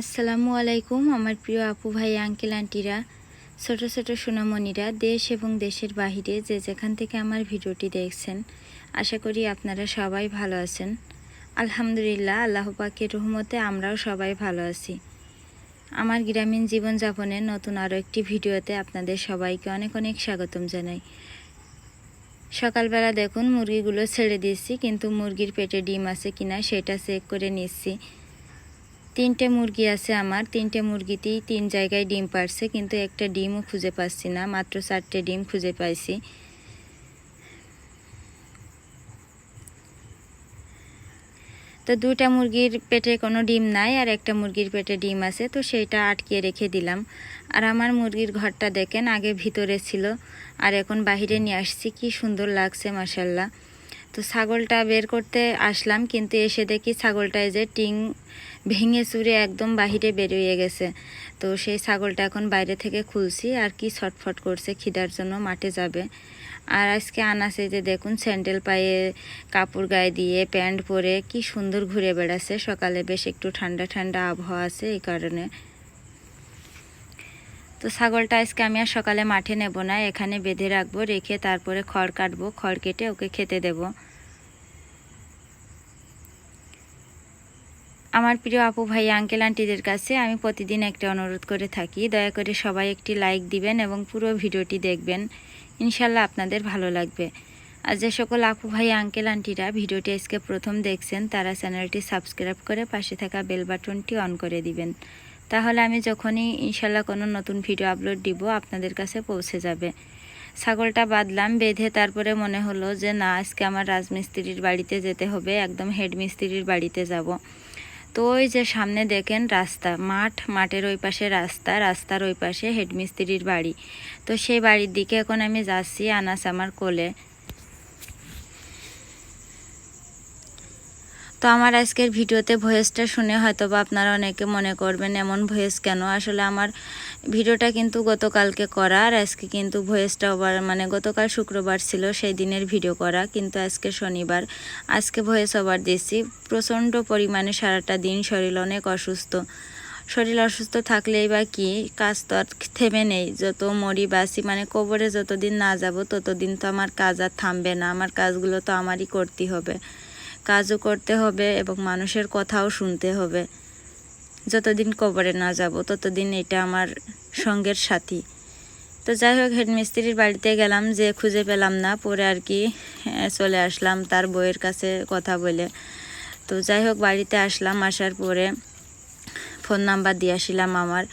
আসসালামু আলাইকুম, আমার প্রিয় আপু ভাই, আঙ্কেল, আন্টিরা, ছোট ছোট সোনামণিরা, দেশ এবং দেশের বাহিরে যে যেখান থেকে আমার ভিডিওটি দেখছেন, আশা করি আপনারা সবাই ভালো আছেন। আলহামদুলিল্লাহ, আল্লাহ পাকের রহমতে আমরাও সবাই ভালো আছি। আমার গ্রামীণ জীবনযাপনের নতুন আরও একটি ভিডিওতে আপনাদের সবাইকে অনেক অনেক স্বাগতম জানাই। সকালবেলা দেখুন, মুরগিগুলো ছেড়ে দিয়েছি, কিন্তু মুরগির পেটে ডিম আছে কিনা সেটা চেক করে নিচ্ছি। তিনটে মুরগি আছে আমার। তিনটে মুরগিতেই তিন জায়গায় ডিম পারছে, কিন্তু একটা ডিমও খুঁজে পাচ্ছি না, মাত্র চারটে ডিম খুঁজে পাইছি। তো দুইটা মুরগির পেটে কোনো ডিম নাই, আর একটা মুরগির পেটে ডিম আছে, তো সেইটা আটকিয়ে রেখে দিলাম। আর আমার মুরগির ঘরটা দেখেন, আগে ভিতরে ছিল, আর এখন বাহিরে নিয়ে আসছি, কি সুন্দর লাগছে মাসাল্লাহ তো ছাগলটা বের করতে আসলাম, কিন্তু এসে দেখি ছাগলটায় যে টিং ভেঙে চুরে একদম বাহিরে বেরিয়ে গেছে। তো সেই ছাগলটা এখন বাইরে থেকে খুলছি, আর কি ছটফট করছে, খিদার জন্য মাঠে যাবে। আর আজকে আনাসে যে দেখুন, স্যান্ডেল পায়ে কাপড় গায়ে দিয়ে, প্যান্ট পরে কি সুন্দর ঘুরে বেড়াচ্ছে। সকালে বেশ একটু ঠান্ডা ঠান্ডা আবহাওয়া আছে এই কারণে। তো ছাগলটা আজকে আমি আর সকালে মাঠে নেব না, এখানে বেঁধে রাখব, রেখে তারপরে খড় কাটবো, খড় কেটে ওকে খেতে দেব। আমার প্রিয় আপু ভাই আঙ্কেল আন্টিদের কাছে আমি প্রতিদিন একটা অনুরোধ করে থাকি। দয়া করে সবাই একটি লাইক দিবেন এবং পুরো ভিডিওটি দেখবেন। ইনশাল্লাহ আপনাদের ভালো লাগবে। আর যে সকল আপু ভাই আঙ্কেল আন্টিরা ভিডিওটি আজকে প্রথম দেখছেন, তারা চ্যানেলটি সাবস্ক্রাইব করে পাশে থাকা বেল বাটনটি অন করে দিবেন। তাহলে আমি যখনই ইনশাল্লাহ কোনো নতুন ভিডিও আপলোড দিব, আপনাদের কাছে পৌঁছে যাবে। ছাগলটা বাঁধলাম, বেঁধে তারপরে মনে হলো যে, না, আজকে আমার রাজমিস্ত্রির বাড়িতে যেতে হবে, একদম হেড মিস্ত্রির বাড়িতে যাব। তো ওই যে সামনে দেখেন রাস্তা, মাঠ, মাঠের ওই পাশে রাস্তা, রাস্তার ওই পাশে হেডমিস্ত্রির বাড়ি। তো সেই বাড়ির দিকে এখন আমি যাচ্ছি আনাস আমার কোলে। তো আমার আজকের ভিডিওতে ভয়েসটা শুনে হয়তো বা আপনারা অনেকে মনে করবেন, এমন ভয়েস কেন? আসলে আমার ভিডিওটা কিন্তু গতকালকে করা, আর আজকে কিন্তু ভয়েসটা আবার মানে গতকাল শুক্রবার ছিল, সেই দিনের ভিডিও করা, কিন্তু আজকে শনিবার। আজকে ভয়েস ওভার দিচ্ছি প্রচণ্ড পরিমাণে সারাটা দিন শরীর অনেক অসুস্থ। শরীর অসুস্থ থাকলেই বা কি, কাজ তো আর থেমে নেই। যত মরি বাসি মানে কবরে যতদিন না যাব, ততদিন তো আমার কাজ আর থামবে না। আমার কাজগুলো তো আমারই করতে হবে। কাজও করতে হবে এবং মানুষের কথাও শুনতে হবে। যতদিন কবরে না যাব, ততদিন এটা আমার সঙ্গের সাথী। তো যাই হোক, হেডমিস্ত্রির বাড়িতে গেলাম যে খুঁজে পেলাম না, পরে আর কি চলে আসলাম তার বইয়ের কাছে কথা বলে। তো যাই হোক, বাড়িতে আসলাম, আসার পরে ফোন নাম্বার দিয়ে আসিলাম আমার।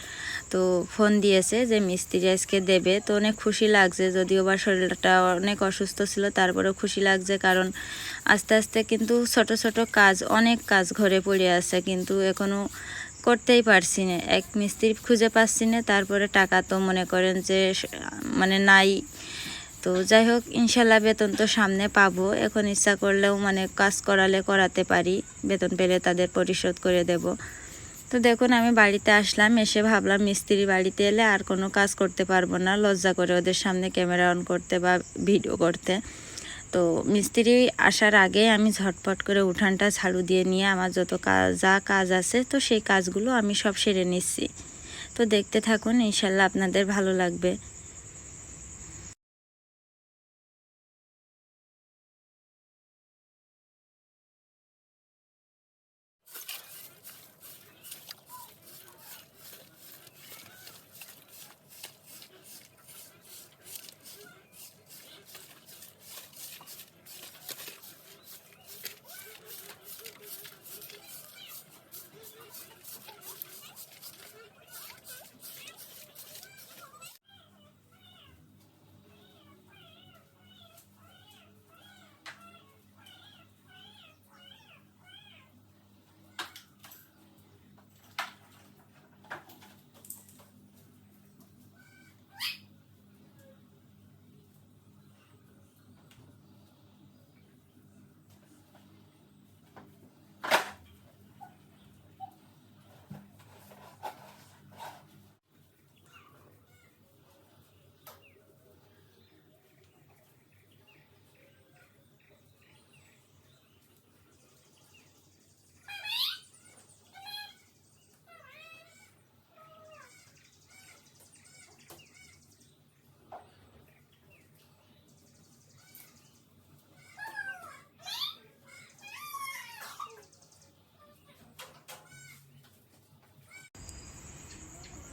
তো ফোন দিয়েছে যে মিস্ত্রি আজকে দেবে। তো অনেক খুশি লাগছে, যদিও বা শরীরটা অনেক অসুস্থ ছিল, তারপরেও খুশি লাগছে কারণ আস্তে আস্তে কিন্তু ছোট ছোট কাজ, অনেক কাজ ঘরে পড়ে আছে, কিন্তু এখনও করতেই পারছি না। এক মিস্ত্রি খুঁজে পাচ্ছি না, তারপরে টাকা তো মনে করেন যে মানে নাই। তো যাই হোক, ইনশাল্লাহ বেতন তো সামনে পাবো। এখন ইচ্ছা করলেও মানে কাজ করালে করাতে পারি, বেতন পেলে তাদের পরিশোধ করে দেব। তো দেখুন, আমি বাড়িতে আসলাম, এসে ভাবলাম মিস্ত্রি বাড়িতে এলে আর কোনো কাজ করতে পারব না। লজ্জা করে ওদের সামনে ক্যামেরা অন করতে বা ভিডিও করতে। তো মিস্ত্রি আসার আগে আমি ঝটপট করে উঠানটা ঝাড়ু দিয়ে নিয়ে আমার যত কাজ যা কাজ আছে, তো সেই কাজগুলো আমি সব সেরে নিচ্ছি। তো দেখতে থাকুন, ইনশাল্লাহ আপনাদের ভালো লাগবে।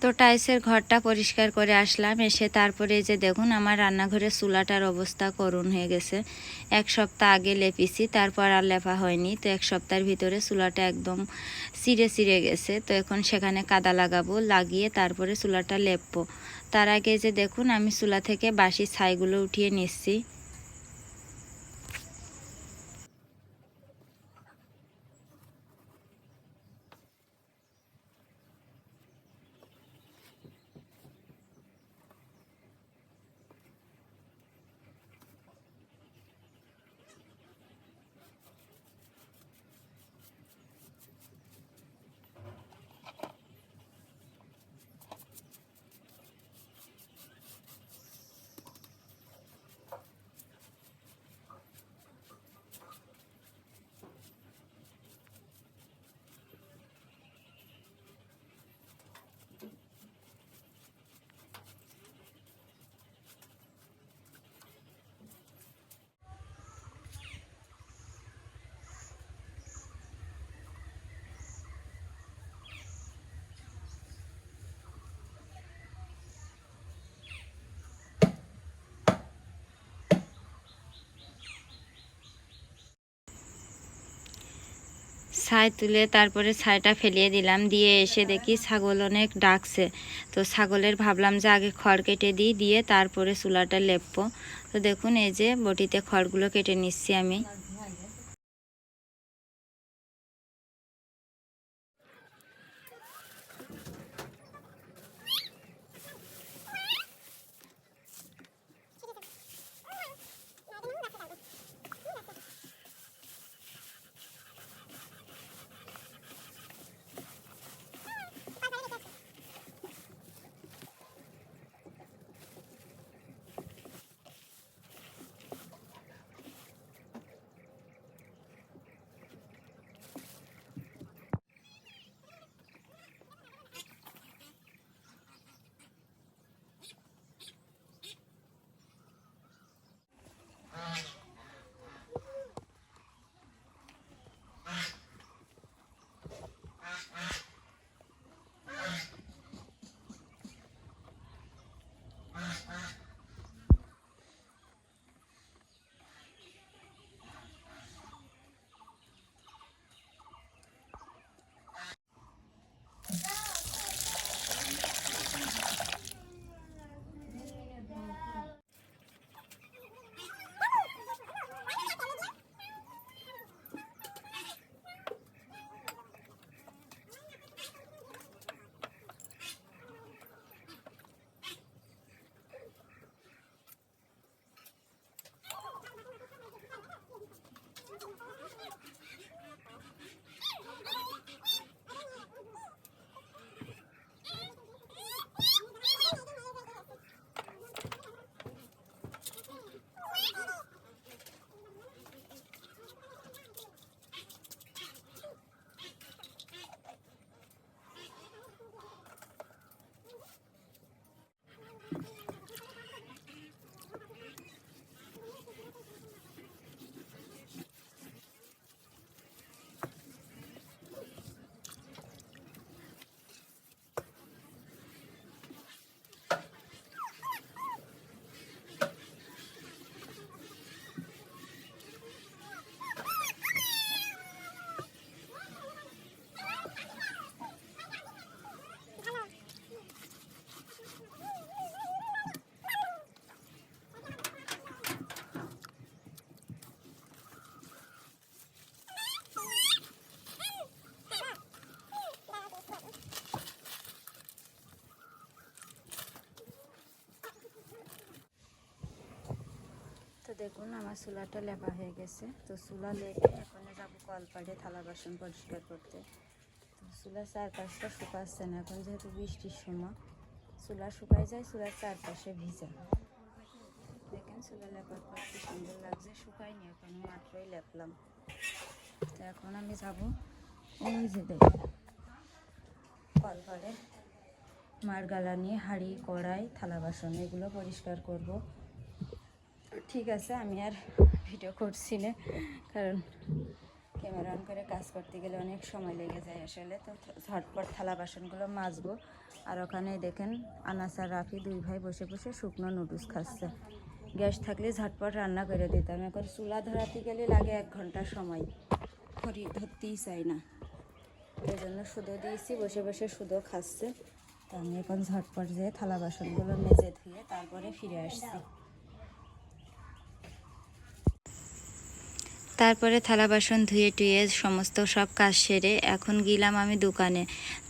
তো টাইসের ঘরটা পরিষ্কার করে আসলাম। এসে তারপরে যে দেখুন, আমার রান্নাঘরের চুলাটার অবস্থা করুণ হয়ে গেছে। এক সপ্তাহ আগে লেপিছি, তারপর আর লেপা হয়নি। তো এক সপ্তাহের ভিতরে চুলাটা একদম চিড়ে চিড়ে গেছে। তো এখন সেখানে কাদা লাগাবো, লাগিয়ে তারপরে চুলাটা লেপবো। তার আগে যে দেখুন, আমি চুলা থেকে বাসি ছাইগুলো উঠিয়ে নিচ্ছি। ছাই তুলে তারপরে ছাইটা ফেলিয়ে দিলাম। দিয়ে এসে দেখি ছাগল অনেক ডাকছে। তো ছাগলের ভাবলাম যে আগে খড় কেটে দিই, দিয়ে তারপরে চুলাটা লেপবো। তো দেখুন এই যে বটিতে খড়গুলো কেটে নিচ্ছি আমি। দেখুন, আমার চুলাটা লেপা হয়ে গেছে। তো চুলা লেপে এখন যাব কলপাড়ে থালা বাসন পরিষ্কার করতে। তো চুলার চারপাশটা শুকাচ্ছে না, এখন যেহেতু বৃষ্টির সময়। চুলা শুকায় যায়, চুলার চারপাশে ভিজে। দেখেন, চুলা লেপার পর কি সুন্দর লাগছে। শুকায়নি, এখন মাত্রই লেপলাম। তো এখন আমি যাব ওই যে দেখুন, কলপাড়ে মার গালা নিয়ে হাঁড়ি, কড়াই, থালা বাসন, এগুলো পরিষ্কার করব। ঠিক আছে, আমি আর ভিডিও করছি না, কারণ ক্যামেরা অন করে কাজ করতে গেলে অনেক সময় লেগে যায় আসলে। তো ঝটপট থালা বাসনগুলো মাজবো। আর ওখানে দেখেন আনাস আর রাফি দুই ভাই বসে বসে শুকনো নুডলস খাচ্ছে। গ্যাস থাকলে ঝটপট রান্না করে দিতাম। এখন চুলা ধরাতে গেলে লাগে এক ঘণ্টা সময়। খড়ি ধরতেই চাই না। এই জন্য সুদো দিয়েছি, বসে বসে সুদো খাচ্ছে। তো আমি এখন ঝটপট যেয়ে থালা বাসনগুলো মেজে ধুয়ে তারপরে ফিরে আসছি। তারপরে থালা বাসন ধুয়ে টুয়ে সমস্ত সব কাজ সেরে এখন গেলাম আমি দোকানে।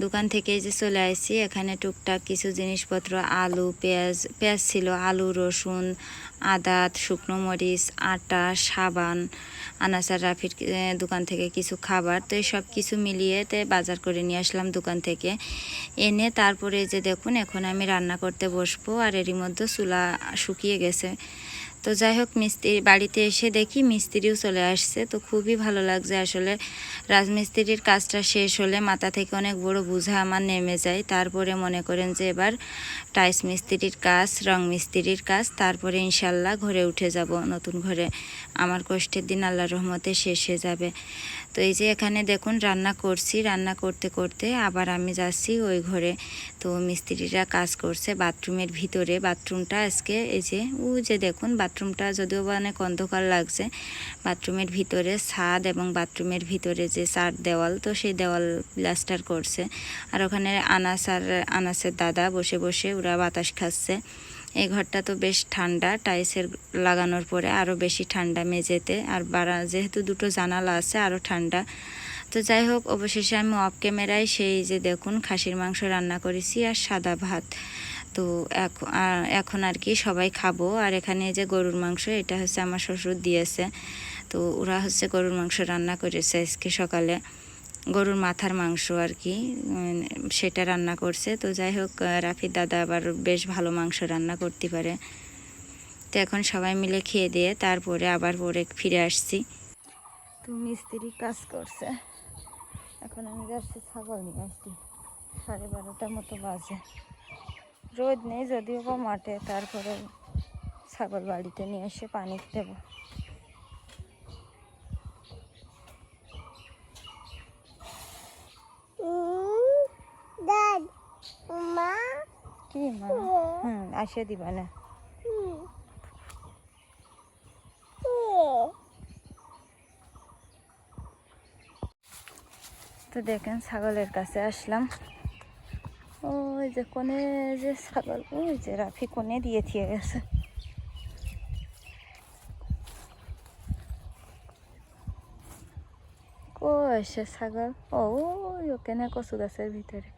দোকান থেকে যে চলে আসছি এখানে টুকটাক কিছু জিনিসপত্র, আলু, পেঁয়াজ পেঁয়াজ ছিল, আলু, রসুন আদা শুকনো মরিচ, আটা, সাবান, আনাসার রাফির দোকান থেকে কিছু খাবার। তো সব কিছু মিলিয়ে তে বাজার করে নিয়ে আসলাম দোকান থেকে। এনে তারপরে যে দেখুন, এখন আমি রান্না করতে বসবো আর এরই মধ্যে চুলা শুকিয়ে গেছে। তো যাই হোক, মিস্ত্রি বাড়িতে এসে দেখি মিস্ত্রিও চলে আসছে। তো খুবই ভালো লাগছে আসলে। রাজমিস্ত্রির কাজটা শেষ হলে মাথা থেকে অনেক বড় বোঝা আমার নেমে যায়। তারপরে মনে করেন যে এবার টাইস মিস্ত্রির কাজ, রং মিস্ত্রির কাজ, তারপরে ইনশাল্লাহ ঘরে উঠে যাব নতুন ঘরে। আমার কষ্টের দিন আল্লাহর রহমতে শেষ হয়ে যাবে। তো এই যে এখানে দেখুন রান্না করছি, রান্না করতে করতে আবার আমি যাচ্ছি ওই ঘরে। তো মিস্ত্রিরা কাজ করছে বাথরুমের ভিতরে। বাথরুমটা আজকে এই যে ও যে দেখুন বাথরুমটা যদিও অনেক অন্ধকার লাগছে, বাথরুমের ভিতরে ছাদ এবং বাথরুমের ভিতরে যে চার দেওয়াল, তো সেই দেওয়াল প্লাস্টার করছে। আর ওখানে আনাস আর আনাসের দাদা বসে বসে ওরা বাতাস খাচ্ছে। এই ঘরটা তো বেশ ঠান্ডা টাইসের লাগানোর পরে আরও বেশি ঠান্ডা মেঝেতে। আর বাড়া যেহেতু দুটো জানালা আছে আরও ঠান্ডা। তো যাই হোক, অবশেষে আমি অফ ক্যামেরায় সেই যে দেখুন, খাসির মাংস রান্না করেছি আর সাদা ভাত। তো এখন এখন আর কি সবাই খাব। আর এখানে যে গরুর মাংস, এটা হচ্ছে আমার শ্বশুর দিয়েছে। তো ওরা হচ্ছে গরুর মাংস রান্না করেছে আজকে সকালে। গরুর মাথার মাংস আর কি সেটা রান্না করছে। তো যাই হোক রাফির দাদা আবার বেশ ভালো মাংস রান্না করতে পারে। তো এখন সবাই মিলে খেয়ে দিয়ে তারপরে আবার পরে ফিরে আসছি। তো মিস্ত্রি কাজ করছে। এখন আমি যাচ্ছি ছাগল নিয়ে আসছি সাড়ে বারোটার মতো বাজে। রোদ নেই, যদিও বা মাঠে। তারপরে ছাগল বাড়িতে নিয়ে এসে পানি দেবো। Dad, মা কি মা? হুম আসে দিবা না। তো দেখেন ছাগলের কাছে আসলাম। ওই যে কোনে যে ছাগল ওই যে রাফি কোনে দিয়ে থিয়ে গেছে। ও এসে ছাগল? ও ওখানে কচু গাছের ভিতরে।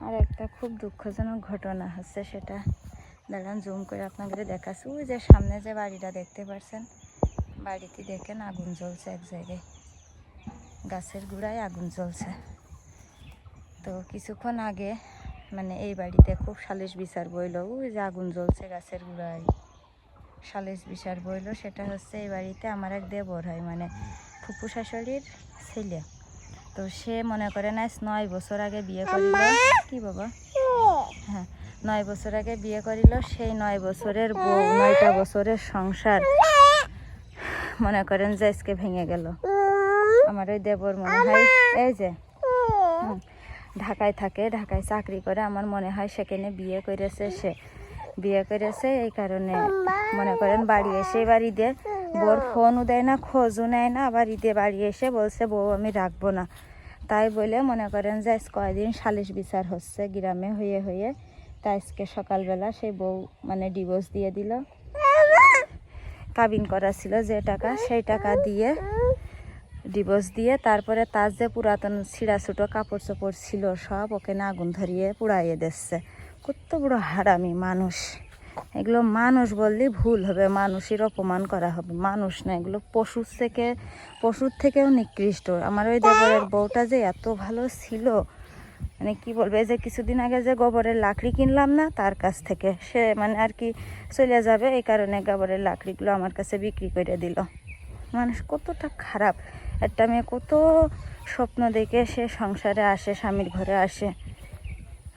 আর একটা খুব দুঃখজনক ঘটনা হচ্ছে সেটা। দাঁড়ান জুম করে আপনাদের দেখাচ্ছি। ওই যে সামনে যে বাড়িটা দেখতে পাচ্ছেন বাড়িতে দেখেন আগুন জ্বলছে এক জায়গায়। গাছের গুড়ায় আগুন জ্বলছে। তো কিছুক্ষণ আগে মানে এই বাড়িতে খুব সালিশ বিচার বইল। ওই যে আগুন জ্বলছে গাছের গুড়ায়। সালিশ বিচার বইল, সেটা হচ্ছে এই বাড়িতে আমার এক দেবর হয় মানে ফুপু শাশুড়ির ছেলে। তো সে মনে করেন আজ নয় বছর আগে বিয়ে করিল। কি বাবা? হ্যাঁ নয় বছর আগে বিয়ে করিল সেই নয় বছরের বউ নয়টা বছরের সংসার। মনে করেন যে আজকে ভেঙে গেল। আমার ওই দেবর মনে হয় এই যে ঢাকায় থাকে ঢাকায় চাকরি করে আমার মনে হয় সেখানে বিয়ে করেছে সে। বিয়ে করেছে এই কারণে মনে করেন বাড়ি এসে বাড়ি দিয়ে বউর ফোনও দেয় না খোঁজও নেয় না আবার ঈদে বাড়ি এসে বলছে বউ আমি রাখব না। তাই বলে মনে করেন যে আজ কয়দিন সালিশ বিচার হচ্ছে গ্রামে হয়ে হয়ে তাই আজকে সকালবেলা সেই বউ মানে ডিভোর্স দিয়ে দিল। কাবিন করা ছিল যে টাকা সেই টাকা দিয়ে ডিভোর্স দিয়ে তারপরে তার যে পুরাতন ছিঁড়া ছোটো কাপড় চোপড় ছিল সব ওকে না আগুন ধরিয়ে পুড়াইয়ে দিচ্ছে। কত বড় হারামি মানুষ। এগুলো মানুষ বললে ভুল হবে, মানুষের অপমান করা হবে। মানুষ না, এগুলো পশুর থেকে, পশুর থেকেও নিকৃষ্ট। আমার ওই দেবরের বউটা যে এত ভালো ছিল মানে কি বলবে, যে কিছুদিন আগে যে গোবরের লাকড়ি কিনলাম না, তার কাছ থেকে সে মানে আর কি চলে যাবে, এই কারণে গোবরের লাকড়িগুলো আমার কাছে বিক্রি করে দিল। মানুষ কতটা খারাপ। একটা মেয়ে কত স্বপ্ন দেখে সে সংসারে আসে, স্বামীর ঘরে আসে,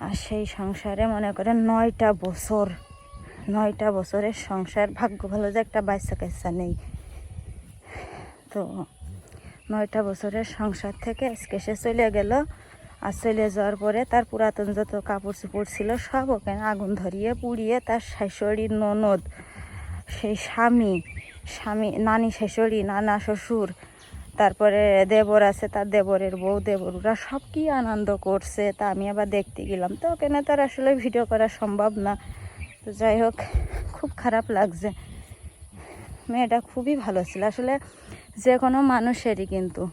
আর সেই সংসারে মনে করেন নয়টা বছর নয়টা বছরের সংসার। ভাগ্য ভালো যে একটা বাচ্চা কাচ্চা নেই। তো নয়টা বছরের সংসার থেকে আজকে সে চলে গেল। আর চলে যাওয়ার পরে তার পুরাতন যত কাপড় চোপড় ছিল সব ওখানে আগুন ধরিয়ে পুড়িয়ে তার শাশুড়ির ননদ, সেই স্বামী স্বামী, নানি শাশুড়ি, নানা শ্বশুর, তারপরে দেবর আছে, তার দেবরের বউ, দেবরুরা সব কি আনন্দ করছে তা আমি আবার দেখতে গেলাম। তো ওখানে তার আসলে ভিডিও করা সম্ভব না। তো যাই হোক, খুব খারাপ লাগছে। মেয়েটা খুবই ভালো ছিল। আসলে যে কোনো মানুষেরই কিন্তু,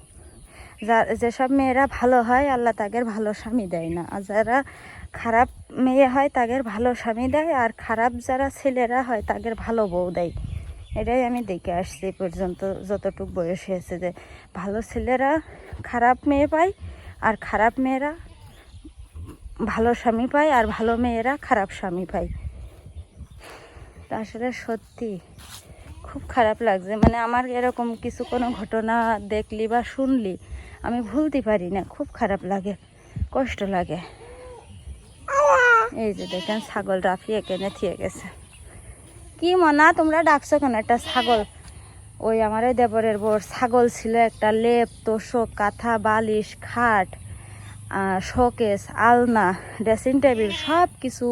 যা, যেসব মেয়েরা ভালো হয়, আল্লাহ তাদের ভালো স্বামী দেয় না। আর যারা খারাপ মেয়ে হয়, তাদের ভালো স্বামী দেয়। আর খারাপ যারা ছেলেরা হয়, তাদের ভালো বউ দেয়। এটাই আমি দেখে আসছি পর্যন্ত, যতটুক বয়স হয়েছে যে ভালো ছেলেরা খারাপ মেয়ে পায়, আর খারাপ মেয়েরা ভালো স্বামী পায়, আর ভালো মেয়েরা খারাপ স্বামী পায়। তা আসলে সত্যি খুব খারাপ লাগছে। মানে আমার এরকম কিছু কোনো ঘটনা দেখলি বা শুনলি, আমি ভুলতে পারি না। খুব খারাপ লাগে, কষ্ট লাগে। এই যে দেখেন ছাগল রাফি এখানে থিয়ে গেছে। কি মনা, তোমরা ডাকছো কেন? একটা ছাগল। ওই আমার ওই দেবরের বোর। ছাগল ছিল একটা লেপ, তোষক, কাঁথা, বালিশ, খাট শোকেস, আলনা, ড্রেসিং টেবিল সব কিছু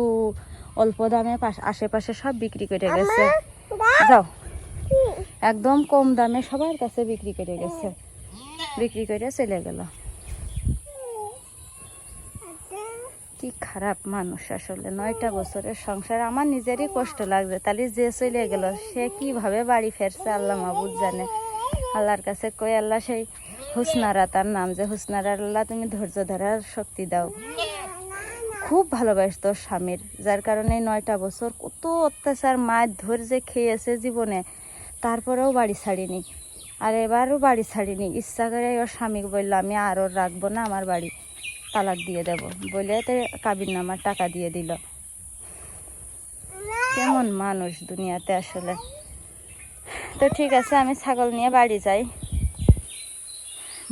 অল্প দামে পাশ- আশেপাশে সব বিক্রি করে গেছে। যাও। একদম কম দামে সবার কাছে বিক্রি করে গেছে। বিক্রি করে চলে গেল। কি খারাপ মানুষ আসলে। নয়টা বছরের সংসার আমার নিজেরই কষ্ট লাগবে। তাহলে যে চলে গেল সে কীভাবে বাড়ি ফেরছে আল্লাহ মাহবুদ জানে। আল্লাহর কাছে কই আল্লাহ সেই হুসনারা তার নাম যে হুসনারা আল্লাহ তুমি ধৈর্য ধরার শক্তি দাও। খুব ভালোবাস তোর স্বামীর, যার কারণে নয়টা বছর কত অত্যাচার মায়ের ধৈর্য খেয়েছে জীবনে। তারপরেও বাড়ি ছাড়িনি। আর এবারও বাড়ি ছাড়িনি। ইচ্ছা করে ওর স্বামীকে বলল, আমি আর ওর রাখব না, আমার বাড়ি তালাক দিয়ে দেব। বলে তো কাবির নামার টাকা দিয়ে দিল। কেমন মানুষ দুনিয়াতে আসলে। তো ঠিক আছে, আমি ছাগল নিয়ে বাড়ি যাই।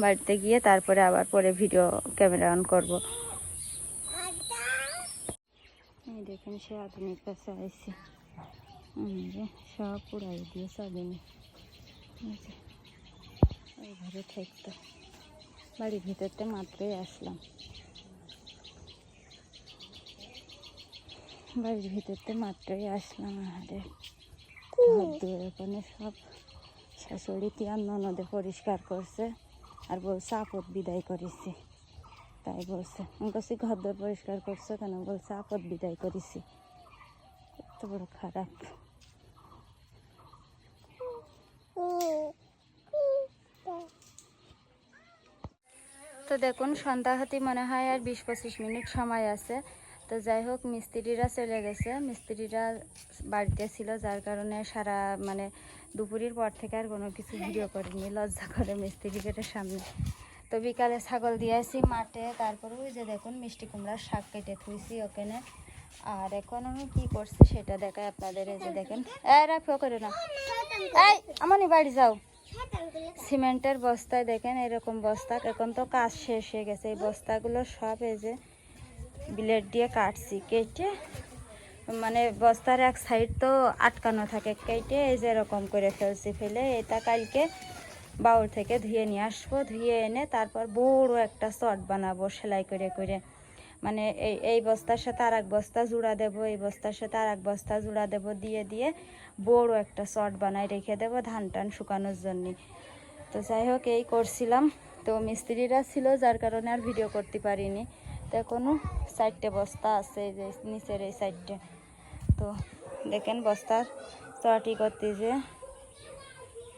বাড়িতে গিয়ে তারপরে আবার পরে ভিডিও ক্যামেরা অন করব এই দেখেন, সে আধুনিক কাছে আইসি যে সব পুরাই দিয়েছে আধুনিক এই ঘরে থাকতো বাড়ির ভিতরতে মাত্রই আসলাম। বাড়ির ভিতরতে মাত্রই আসলাম ঘর ওখানে সব শাশুড়ি তিয়ার ননদে পরিষ্কার করছে, আর বলছে আপদ বিদায় করেছি। তাই বলছে। আমি বলছি ঘর দর পরিষ্কার করছ কেন? বলছে, আপদ বিদায় করেছি। কত বড় খারাপ। তো দেখুন, সন্ধ্যা হতে মনে হয় আর বিশ পঁচিশ মিনিট সময় আছে। তো যাই হোক, মিস্ত্রিরা চলে গেছে। মিস্ত্রিরা বাড়িতে ছিল, যার কারণে সারা মানে দুপুরের পর থেকে আর কোনো কিছু ভিডিও করিনি। লজ্জা করে মিস্ত্রিদের সামনে। তো বিকালে ছাগল দিয়েছি মাঠে, তারপরে ওই যে দেখুন মিষ্টি কুমড়ার শাক কেটে থুইছি ওখানে। আর এখন আমি কি করছি সেটা দেখাই আপনাদের, এই যে দেখেন। এই রাফিও করে না। এই, আমানি বাড়ি যাও। সিমেন্টের বস্তায় দেখেন এরকম বস্তা, এখন তো কাজ শেষ হয়ে গেছে। এই বস্তাগুলো সব এই যে ব্লেড দিয়ে কাটছি, কেটে মানে বস্তার এক সাইড তো আটকানো থাকে। কেটে এই যে এরকম করে ফেলছি ফেলে। এটা কালকে বাউল থেকে ধুয়ে নিয়ে আসব। ধুয়ে এনে তারপর বড় একটা চট বানাবো সেলাই করে করে। মানে এই এই বস্তার সাথে আর এক বস্তা জোড়া দেবো, এই বস্তার সাথে আর এক বস্তা জোড়া দেবো, দিয়ে দিয়ে বড় একটা চট বানাই রেখে দেবো ধান টান শুকানোর জন্য। তো যাই হোক, এই করছিলাম। তো মিস্ত্রিরা ছিল, যার কারণে আর ভিডিও করতে পারিনি। তো এখনও চারটে বস্তা আছে যে নিচের এই সাইডটা তো দেখেন বস্তার চটি করতে যে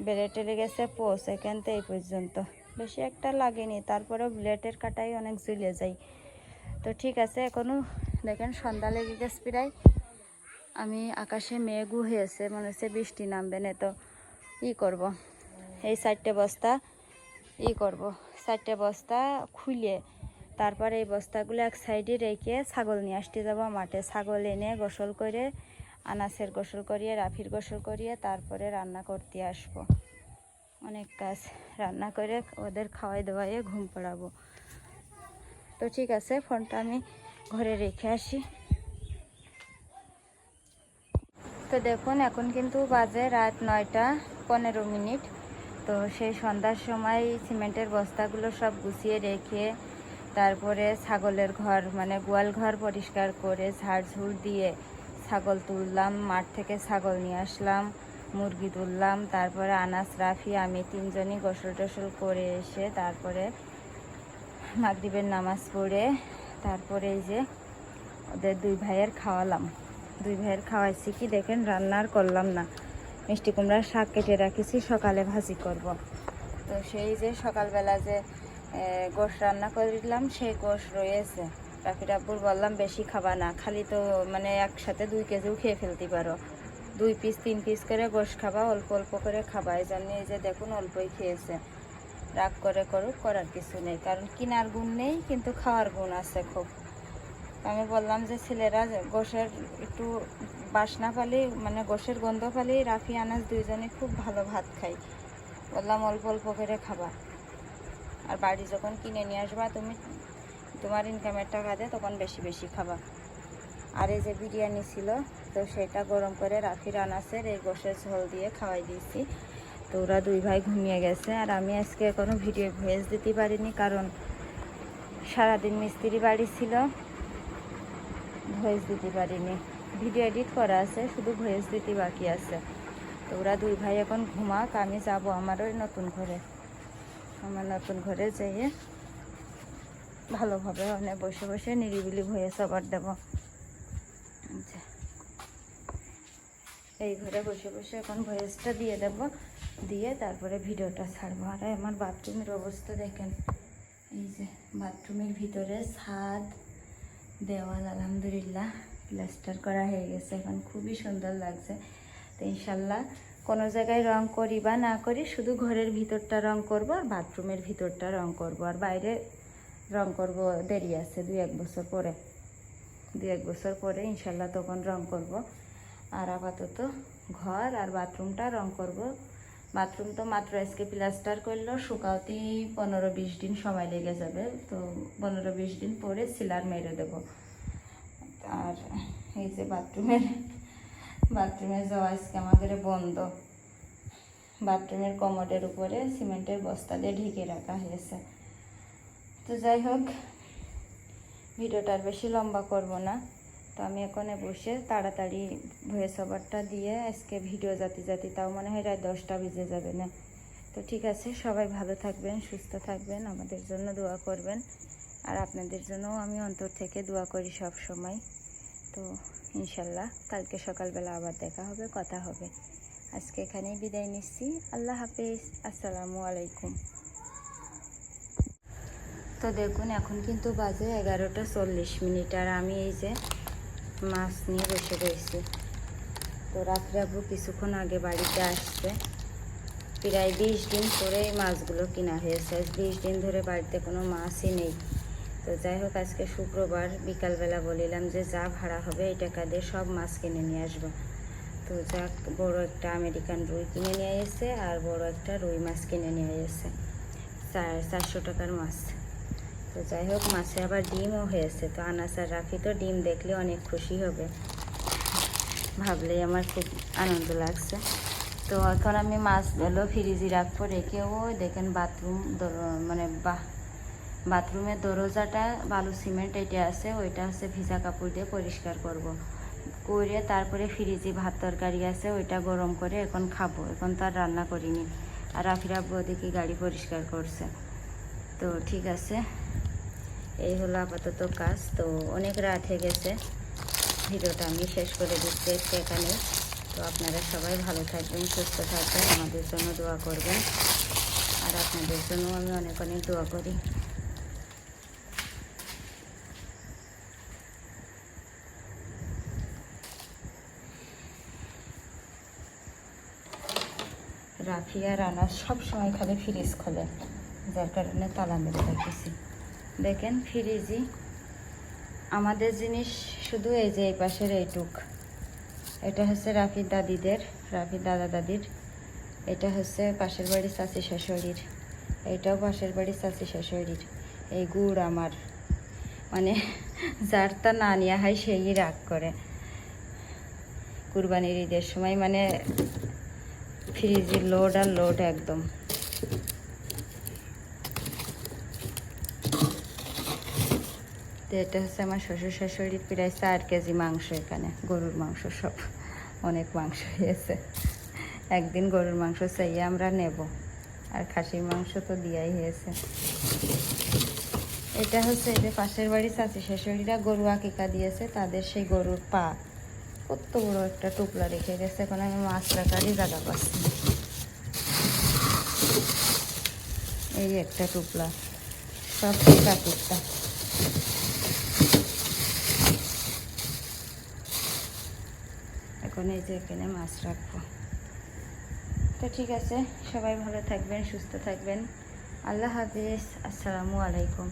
বেড়ে টেরে গেছে পোষ থেকে এই পর্যন্ত। বেশি একটা লাগেনি, তারপরেও ব্লেডের কাটাই অনেক ঝুলে যায়। তো ঠিক আছে এখনও দেখেন সন্ধ্যা লেগে গেছে প্রায়। আমি আকাশে মেঘু হয়েছে মনে হচ্ছে বৃষ্টি নামবে না তো ই করব। এই চারটে বস্তা ই করব। চারটে বস্তা খুলে তারপর এই বস্তাগুলো এক সাইডে রেখে ছাগল নিয়ে আসতে যাব মাঠে। ছাগল এনে গোসল করে আনাসের গোসল করিয়ে, রাফির গোসল করিয়ে তারপরে রান্না করতে আসব। অনেক কাজ রান্না করে ওদের খাওয়াই দাওয়াইয়ে ঘুম পড়াবো। তো ঠিক আছে, ফোনটা আমি ঘরে রেখে আসি। তো দেখুন, এখন কিন্তু বাজে রাত নয়টা পনেরো মিনিট। তো সেই সন্ধ্যার সময় সিমেন্টের বস্তাগুলো সব গুছিয়ে রেখে তারপরে ছাগলের ঘর মানে গোয়াল ঘর পরিষ্কার করে ঝাড়ঝুড় দিয়ে ছাগল তুললাম, মাঠ থেকে ছাগল নিয়ে আসলাম, মুরগি তুললাম, তারপরে আনাস, রাফি, আমি তিনজনই গোসল টোসল করে এসে তারপরে মাগরিবের নামাজ পড়ে, তারপরে এই যে ওদের দুই ভাইয়ের খাওয়ালাম। দুই ভাইয়ের খাওয়াইছি কি দেখেন রান্নার করলাম না। মিষ্টি কুমড়ার শাক কেটে রাখেছি, সকালে ভাজি করব। তো সেই যে সকালবেলা যে গোশ রান্না করে দিলাম, সেই গোশ রয়েছে। রাফি রাব্বুর বললাম, বেশি খাবা না, খালি তো মানে একসাথে দুই কেজিও খেয়ে ফেলতে পারো। দুই পিস তিন পিস করে গোশ খাবা, অল্প অল্প করে খাবা। এই জন্য এই যে দেখুন, অল্পই খেয়েছে। রাগ করে করুক, করার কিছু নেই। কারণ কিনার গুণ নেই, কিন্তু খাওয়ার গুণ আছে খুব। আমি বললাম যে, ছেলেরা, গোশের একটু বাসনা পালি মানে গোশের গন্ধ পালি রাফি আনাজ দুইজনে খুব ভালো ভাত খাই। বললাম, অল্প অল্প করে খাবা। আর বাড়ি যখন কিনে নিয়ে আসবা, তুমি তোমার ইনকামের টাকা দিয়ে তখন বেশি বেশি খাবা। আর এই যে বিরিয়ানি ছিল, তো সেটা গরম করে রাফির আনাসের এই গোশের ঝোল দিয়ে খাওয়াই দিয়েছি। তো ওরা দুই ভাই ঘুমিয়ে গেছে, আর আমি আজকে কোনো ভিডিও ভয়েস দিতে পারিনি, কারণ সারাদিন মিস্ত্রি বাড়ি ছিল। ভয়েস দিতে পারিনি। ভিডিও এডিট করা আছে, শুধু ভয়েস দিতে বাকি আছে। তো ওরা দুই ভাই এখন ঘুমাক, আমি যাব আমার ওই নতুন ঘরে। আমার নতুন ঘরে যেয়ে ভালোভাবে ওখানে বসে বসে নিরিবিলি ভয়েস আবার দেবো। আচ্ছা। এই ঘরে বসে বসে এখন ভয়েসটা দিয়ে দেব। দিয়ে তারপরে ভিডিওটা ছাড়বো। আর, আমার বাথরুমের অবস্থা দেখেন। এই যে বাথরুমের ভিতরে ছাদ, দেওয়াল, আলহামদুলিল্লাহ, প্লাস্টার করা হয়ে গেছে। এখন খুবই সুন্দর লাগছে। তো ইনশাল্লাহ কোনো জায়গায় রং করি বা না করি, শুধু ঘরের ভিতরটা রং করব আর বাথরুমের ভিতরটা রং করব। আর বাইরে রং করব, দেরি আছে দুই এক বছর পরে। দুই এক বছর পরে ইনশাল্লাহ তখন রং করব। আর আপাতত ঘর আর বাথরুমটা রং করব। বাথরুম তো মাত্র আজকে প্লাস্টার করল, শুকাওতেই পনেরো বিশ দিন সময় লেগে যাবে। তো পনেরো বিশ দিন পরে সিলার মেরে দেব। আর এই যে বাথরুমের, বাথরুমে যাওয়া আজকে আমাদের বন্ধ। বাথরুমের কমোডের উপরে সিমেন্টের বস্তা দিয়ে ঢেকে রাখা হয়েছে। তো যাই হোক, ভিডিওটা আর বেশি লম্বা করব না। তো আমি এখানে বসে তাড়াতাড়ি ভয়েস ওভারটা দিয়ে আজকে ভিডিও জাতি জাতি, তাও মনে হয় রায় দশটা বেজে যাবে না। তো ঠিক আছে, সবাই ভালো থাকবেন, সুস্থ থাকবেন, আমাদের জন্য দোয়া করবেন। আর আপনাদের জন্যও আমি অন্তর থেকে দোয়া করি সব সময়। তো ইনশাল্লাহ কালকে সকালবেলা আবার দেখা হবে, কথা হবে। আজকে এখানেই বিদায় নিচ্ছি। আল্লাহ হাফিজ। আসসালামু আলাইকুম। তো দেখুন, এখন কিন্তু বাজে এগারোটা চল্লিশ মিনিট আর আমি এই যে মাছ নিয়ে বসে রয়েছি। তো রাত্রে আব্বু কিছুক্ষণ আগে বাড়িতে আসছে। প্রায় বিশ দিন পরে এই মাছগুলো কিনা হয়েছে। বিশ দিন ধরে বাড়িতে কোনো মাছই নেই। তো যাই হোক, আজকে শুক্রবার বিকালবেলা বলিলাম যে যা ভাড়া হবে এই টাকা দিয়ে সব মাছ কিনে নিয়ে আসব। তো যাক, বড় একটা আমেরিকান রুই কিনে নিয়ে এসেছে আর বড় একটা রুই মাছ কিনে নিয়ে চার, চারশো টাকার মাছ। তো যাই হোক, মাছে আবার ডিমও হয়েছে তো আনাস আর রাফি তো ডিম দেখলে অনেক খুশি হবে। ভাবলেই আমার খুব আনন্দ লাগছে। তো এখন আমি মাছগুলো ফ্রিজে রাখব রেখেও ওই দেখেন বাথরুম মানে বা বাথরুমের দরজাটা বালু সিমেন্ট এটা আছে, ওইটা হচ্ছে ভিজা কাপড় দিয়ে পরিষ্কার করব। করে তারপরে ফ্রিজে ভাত তরকারি আছে, ওইটা গরম করে এখন খাব। এখন তো আর রান্না করিনি। আর রাফির ওদিকে গাড়ি পরিষ্কার করছে। তো ঠিক আছে। এই হলো আপাতত কাজ। তো অনেক রাত হয়ে গেছে। ভিডিওটা আমি শেষ করে দিচ্ছি আজকে এখানে তো আপনারা সবাই ভালো থাকবেন, সুস্থ থাকবেন, আমাদের জন্য দোয়া করবেন। আর আপনাদের জন্য আমি অনেক অনেক দোয়া করি। রাফিয়া, রানা সব সময় খালি ফ্রিজ খোলে, যার কারণে তালা মেরে রাখেছি। দেখেন ফ্রিজই আমাদের জিনিস শুধু এই যে এই পাশের এইটুক। এটা হচ্ছে রাফির দাদিদের, রাফির দাদা দাদির। এটা হচ্ছে পাশের বাড়ির চাচি শাশুড়ির। এটাও পাশের বাড়ির চাচি শাশুড়ির। এই গুড় আমার। মানে যার তা না নেওয়া হয় সেই রাগ করে। কুরবানির ঈদের সময় মানে ফ্রিজের লোড আর লোড একদম। তো এটা হচ্ছে আমার শ্বশুর শাশুড়ির প্রায় চার কেজি মাংস এখানে, গরুর মাংস সব, অনেক মাংস হয়েছে। একদিন গরুর মাংস চাইয়ে আমরা নেব, আর খাসির মাংস তো দিয়াই হয়েছে। এটা হচ্ছে যে পাশের বাড়ির চাচি শাশুড়িরা গরু আকিকা দিয়েছে, তাদের সেই গরুর পা কত বড় একটা টুকরা রেখে গেছে, এখন আমি মাছ রাখারই জায়গা পাচ্ছি এই একটা টুকরা, সব কাকিরটা। এখন এই যে এখানে মাছ রাখব। তো ঠিক আছে, সবাই ভালো থাকবেন, সুস্থ থাকবেন। আল্লাহ হাফিজ, আসসালামু আলাইকুম।